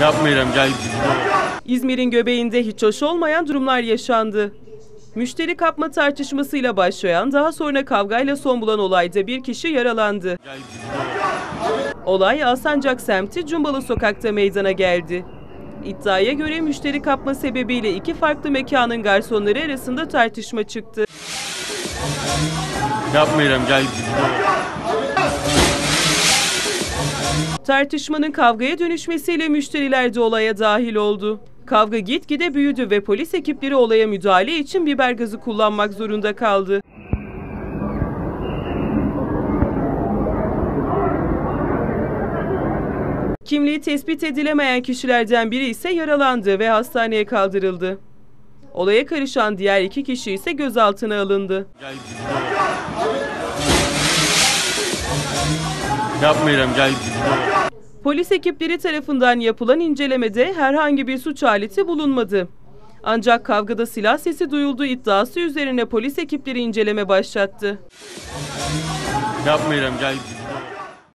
Yapmayacağım gel. İzmir'in göbeğinde hiç hoş olmayan durumlar yaşandı. Müşteri kapma tartışmasıyla başlayan daha sonra kavgayla son bulan olayda bir kişi yaralandı. Olay Alsancak semti Cumbalı sokakta meydana geldi. İddiaya göre müşteri kapma sebebiyle iki farklı mekanın garsonları arasında tartışma çıktı. Yapmayacağım gel. Tartışmanın kavgaya dönüşmesiyle müşteriler de olaya dahil oldu. Kavga gitgide büyüdü ve polis ekipleri olaya müdahale için biber gazı kullanmak zorunda kaldı. Kimliği tespit edilemeyen kişilerden biri ise yaralandı ve hastaneye kaldırıldı. Olaya karışan diğer iki kişi ise gözaltına alındı. Gel. Yapmayacağım gel. Polis ekipleri tarafından yapılan incelemede herhangi bir suç aleti bulunmadı. Ancak kavgada silah sesi duyulduğu iddiası üzerine polis ekipleri inceleme başlattı. Yapmayacağım gel.